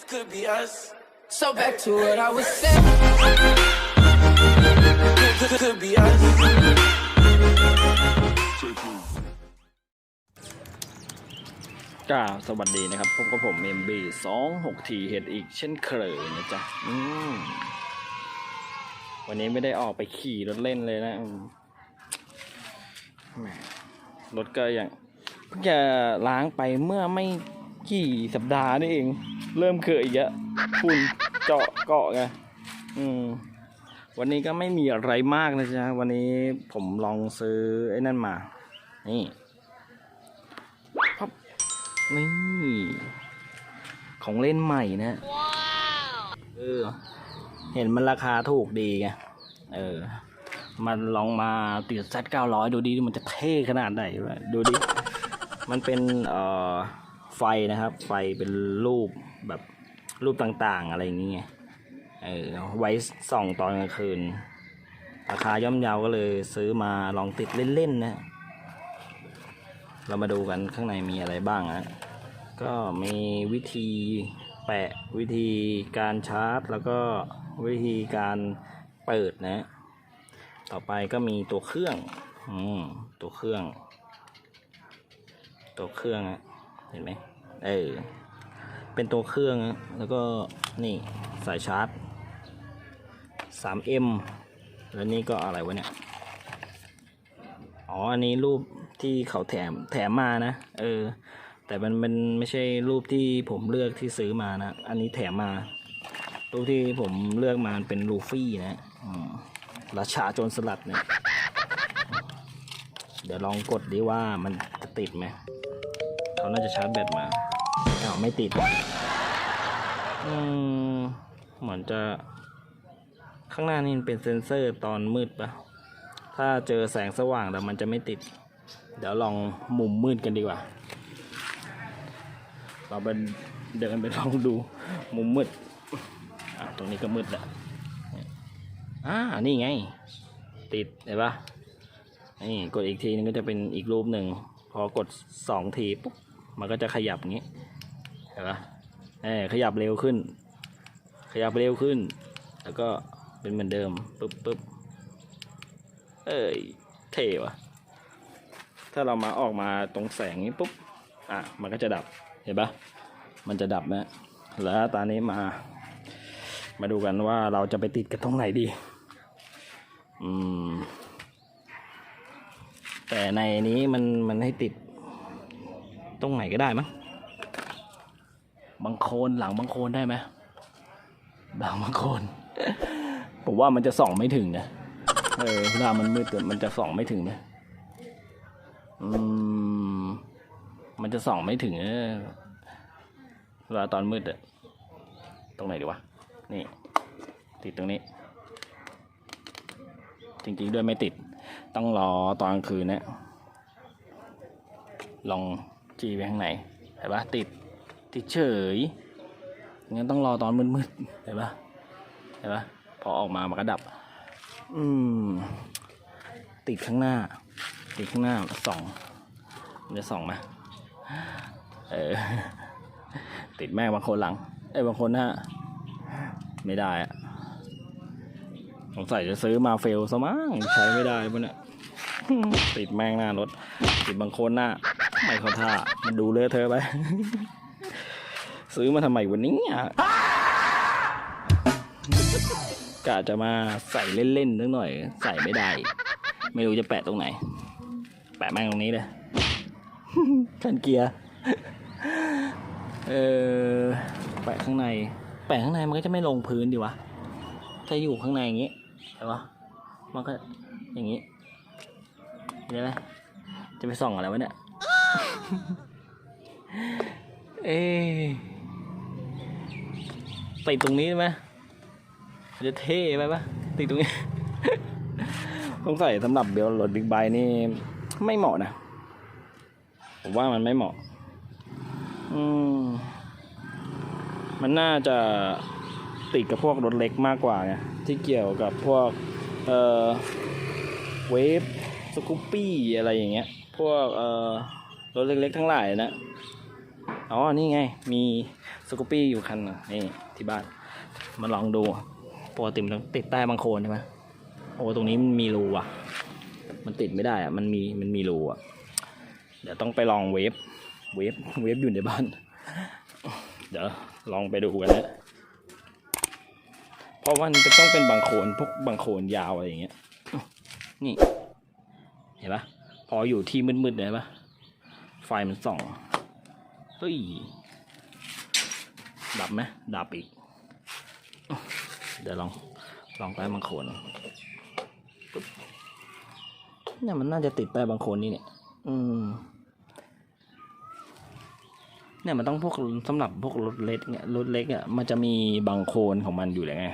this could be us. So back to what I was saying. Could, could, could be us. กล่าวสวัสดีนะครับพบกับผมเอ็มบีสองหกทีเห็ดอีกเช่นเคยนะจ๊ะอืมวันนี้ไม่ได้ออกไปขี่รถเล่นเลยนะอืมแหมรถก็อย่างเพิ่งจะล้างไปเมื่อไม่กี่สัปดาห์นี่เอง เริ่มเคยอีกแล้วฝุ่นเจาะเกาะไงอืมวันนี้ก็ไม่มีอะไรมากนะจ๊ะ วันนี้ผมลองซื้อไอ้นั่นมา นี่พับนี่ ของเล่นใหม่นะเออ เห็นมันราคาถูกดีไง เออ มันลองมาติดเซตเก้าร้อยดูดิ มันจะเท่ขนาดไหนวะดูดิ มันเป็น เอ่อ ไฟนะครับ ไฟเป็นรูปแบบรูปต่างๆ อะไรอย่างเงี้ยเออไว้ส่องตอนกลางคืน ราคาย่อมเยาก็เลยซื้อมาลองติดเล่นๆนะ เรามาดูกันข้างในมีอะไรบ้างนะก็มีวิธีแปะวิธีการชาร์จ แล้วก็วิธีการเปิดนะ ต่อไปก็มีตัวเครื่อง อืม ตัวเครื่อง ตัวเครื่องอะ เห็นไหมเออเป็นตัวเครื่องแล้วก็นี่สายชาร์จ 3M แล้วนี่ก็อะไรวะเนี่ย อ๋อ อันนี้รูปที่เขาแถมแถมมานะ เออ แต่มันมันไม่ใช่รูปที่ผมเลือกที่ซื้อมานะ อันนี้แถมมา รูปที่ผมเลือกมาเป็นลูฟี่นะอราชาโจรสลัดเนี่ย เดี๋ยวลองกดดิว่ามันจะติดไหม เขาน่าจะชาร์จแบตมาอ้าวไม่ติด อืม เหมือนจะ ข้างหน้านี่เป็นเซ็นเซอร์ตอนมืดปะถ้าเจอแสงสว่างแต่มันจะไม่ติด เดี๋ยวลองมุมมืดกันดีกว่า เราไปเดินไปลองดูมุมมืด อะตรงนี้ก็มืดแหละอ่า นี่ไง ติดเห็นปะนี่กดอีกทีนึงก็จะเป็นอีกรูปหนึ่ง พอกดสองทีปุ๊บ มันก็จะขยับอย่างนี้เห็นปะเออขยับเร็วขึ้น ขยับเร็วขึ้น แล้วก็เป็นเหมือนเดิมปุ๊บปุ๊บเอ้ยเท่วะถ้าเรามาออกมาตรงแสงนี้ปุ๊บอะมันก็จะดับเห็นปะมันจะดับนะแล้วตอนนี้มา มาดูกันว่าเราจะไปติดกันตรงไหนดี อืม แต่ในนี้มันมันให้ติด ตรงไหนก็ได้มั้งบางโคนหลังบางโคนได้ไหมบางบางโคนผมว่ามันจะส่องไม่ถึงนะเออเวลามันมืดเกินมันจะส่องไม่ถึงนะอืมมันจะส่องไม่ถึงเออเวลาตอนมืดอะตรงไหนดีวะนี่ ติดตรงนี้ จริงๆด้วยไม่ติด ต้องรอตอนกลางคืนนะลอง จีไปข้างในเห็นปะติดติดเฉยงั้นต้องรอตอนมืดๆเห็นปะเห็นปะพอออกมามันก็ดับ อืม ติดข้างหน้า ติดข้างหน้าสองจะส่องไหมเออ ติดแม่งบางคนหลัง เอ้บางคนหน้า ไม่ได้อะสงสัยจะซื้อมาเฟลซะมั้งใช้ไม่ได้ปะเนี่ยติดแม่งหน้ารถ ติดบางคนหน้า ไม่เข้าท่ามันดูเลอะเทอะไป ซื้อมาทำไมวันนี้อะกะจะมาใส่เล่นๆนิดหน่อย ใส่ไม่ได้ ไม่รู้จะแปะตรงไหน แปะแม่งตรงนี้เลยคันเกียร์เออแปะข้างใน แปะข้างในมันก็จะไม่ลงพื้นดีวะถ้าอยู่ข้างในอย่างงี้เห็นปะมันก็อย่างงี้เห็นไหมจะไปส่องอะไรวะเนี่ย เอ๊ติดตรงนี้ไหมจะเท่ไปปะติดตรงนี้สงใสัยสำหรับเบลรถบิ๊กไบค์นี่ไม่เหมาะนะ ผมว่ามันไม่เหมาะ อืม มันน่าจะติดกับพวกรถเล็กมากกว่าไงที่เกี่ยวกับพวก เอ่อ เวฟสกูปปี้อะไรอย่างเงี้ย พวก เอ่อ รถเล็กๆทั้งหลายนะ อ๋อ นี่ไง มีสกูปปี้อยู่คันน่ะนี่ที่บ้าน มาลองดู ปกติมันติดใต้บางโคลนใช่ไหมโอ้ ตรงนี้มันมีรูอะ มันติดไม่ได้อะ มันมี มันมีรูอะ เดี๋ยวต้องไปลองเวฟ เวฟ เวฟอยู่ในบ้าน เดี๋ยวลองไปดูกันนะเพราะว่ามันจะต้องเป็นบางโคลนพวกบางโคลนยาวอะไรอย่างเงี้ย นี่ เห็นปะพออยู่ที่มืดๆเลยเห็นปะ ฟมันส่อง เฮ้ย ดับไหมดับอีก เดี๋ยวลอง ลองใต้บางโคลนเนี่ยมันน่าจะติดใต้บางโคลนนี่เนี่ย อืม เนี่ยมันต้องพวกสำหรับพวกรถเล็กเนี่ยรถเล็กอะมันจะมีบางโคลนของมันอยู่เลยไง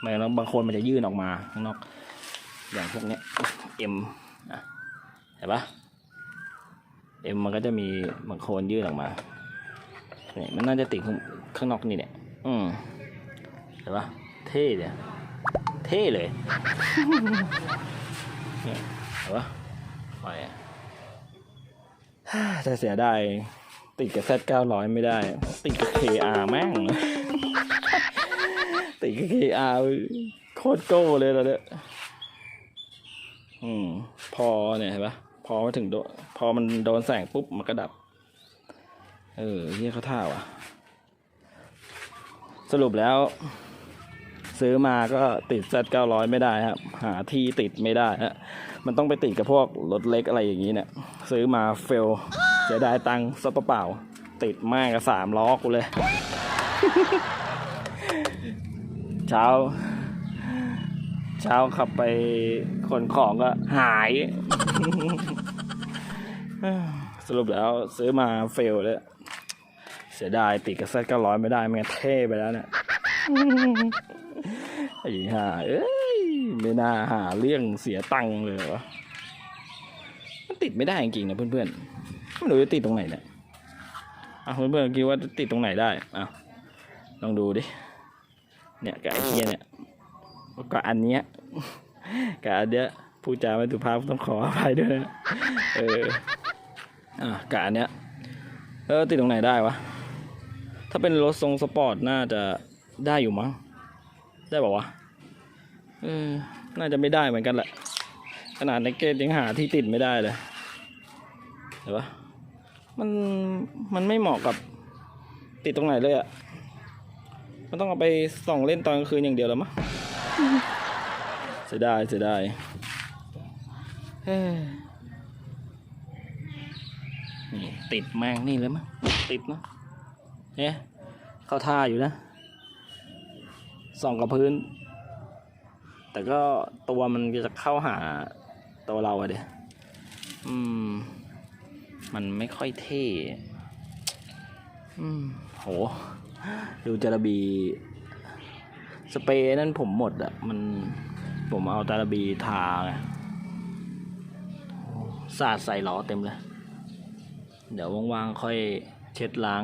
ไม่แล้วบางโคลนมันจะยื่นออกมาข้างนอก อย่างพวกเนี้ยเอ็มอะเห็นปะ เอ็มมันก็จะมีบางโคลนยื่นออกมาเนี่ยมันน่าจะติดข้างนอกนี่เนี่ยอืมเห็นปะเท่เลยเท่เลยเนี่ยเห็นปะไปอะแต่เสียดายติดกับ Z 900 ไม่ได้ ติดกับ KR แม่ง ติดกับ KR โคตรโก้เลยตอนเนี้ยอืม พอเนี่ยเห็นปะ พอมาถึงโดนพอมันโดนแสงปุ๊บมันก็ดับ เออเฮียเขาท่าว่ะ สรุปแล้ว ซื้อมาก็ติด Z 900 ไม่ได้ครับ หาที่ติดไม่ได้ฮะมันต้องไปติดกับพวกรถเล็กอะไรอย่างนี้เนี่ย ซื้อมาเฟลเสียดายตังค์ซะเปล่า ติดมากกับสามล้อกูเลย เช้า เช้าขับไปขนของก็หาย สรุปแล้วซื้อมาเฟลเลยเสียดายติดกับเซตก้าร้อยไม่ได้ไม่งั้นเท่ไปแล้วเนี่ยไอ้ห่าเอ้ยไม่น่าหาเรื่องเสียตังค์เลยวะมันติดไม่ได้จริงๆนะเพื่อนๆไม่รู้จะติดตรงไหนเนี่ยอะเพื่อนๆคิดว่าจะติดตรงไหนได้อะลองดูดิเนี่ยกับไอ้เทียเนี่ยก็อันเนี้ยกับอันเนี้ย พูดจาไม่สุภาพต้องขออภัยด้วยนะเอออะกับอันเนี้ยเออติดตรงไหนได้วะ ถ้าเป็นรถทรงสปอร์ตน่าจะได้อยู่มั้ง ได้ป่าวะเออน่าจะไม่ได้เหมือนกันแหละ ขนาดในเกตยังหาที่ติดไม่ได้เลยเห็นปะมันมันไม่เหมาะกับติดตรงไหนเลยอะ่ะ มันต้องเอาไปส่องเล่นตอนกลางคืนอย่างเดียวแล้วมั้งเสียดายเสียดาย นี่ติดแมงนี่เลยมั้งติดเนอะเนี่ยเข้าท่าอยู่นะ ส่องกับพื้น แต่ก็ตัวมันจะเข้าหาตัวเราอะเดียอืม มันไม่ค่อยเท่อืมโห ดูจาระบี สเปรย์นั่นผมหมดอะมันผมเอาจาระบีทาไง สาดใส่ล้อเต็มเลย เดี๋ยวว่างๆค่อยเช็ดล้าง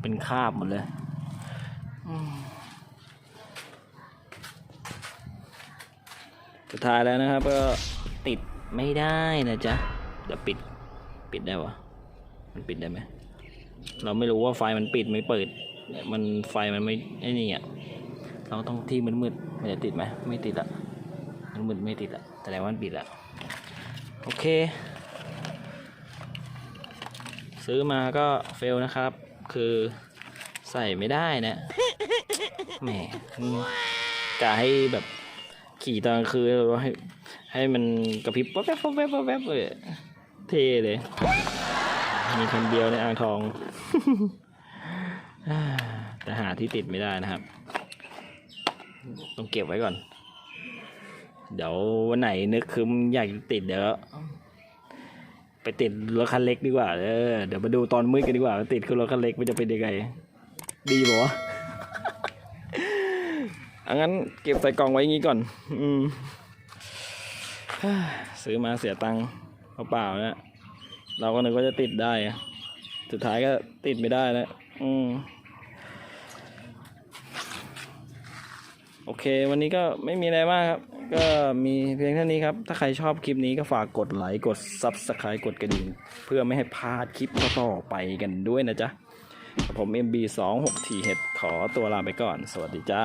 เป็นคราบหมดเลยสุดท้ายแล้วนะครับ ก็ติดไม่ได้นะจ๊ะ เดี๋ยวปิดปิดได้วะมันปิดได้ไหม เราไม่รู้ว่าไฟมันปิดไม่เปิด มันไฟมันไม่ไอ้นี่อะเราต้องที่มืดๆมันจะติดไหม ไม่ติดอะมันมืดไม่ติดอะแสดงว่ามันปิดอะ โอเค ซื้อมาก็เฟลนะครับ คือใส่ไม่ได้นะแหมกะให้แบบขี่ตอนกลางคืนให้ให้มันกระพริบป๊บแป๊บป๊บแป๊บแป๊บเลยเท่เลย มีคันเดียวในอ่างทอง แต่หาที่ติดไม่ได้นะครับ ต้องเก็บไว้ก่อน เดี๋ยววันไหนนึกคืมอยากติดเดี๋ยวไปติดรถคันเล็กดีกว่าเออเดี๋ยวมาดูตอนมืดกันดีกว่า ติดคือรถคันเล็กมันจะเป็นยังไงดีปะวะอังั้นเก็บใส่กล่องไว้อย่างงี้ก่อน อืมซื้อมาเสียตังค์เปล่าๆนะเราก็นึกว่าจะติดได้ สุดท้ายก็ติดไม่ได้แล้วอืม โอเค วันนี้ก็ไม่มีอะไรมากครับ ก็มีเพียงเท่านี้ครับ ถ้าใครชอบคลิปนี้ก็ฝากกดไลค์ กด s u b สไครต์กดกระดิ่ง เพื่อไม่ให้พลาดคลิปต่อไปกันด้วยนะจ๊ะ ผม MB26T เห็ดขอตัวลาไปก่อน สวัสดีจ้า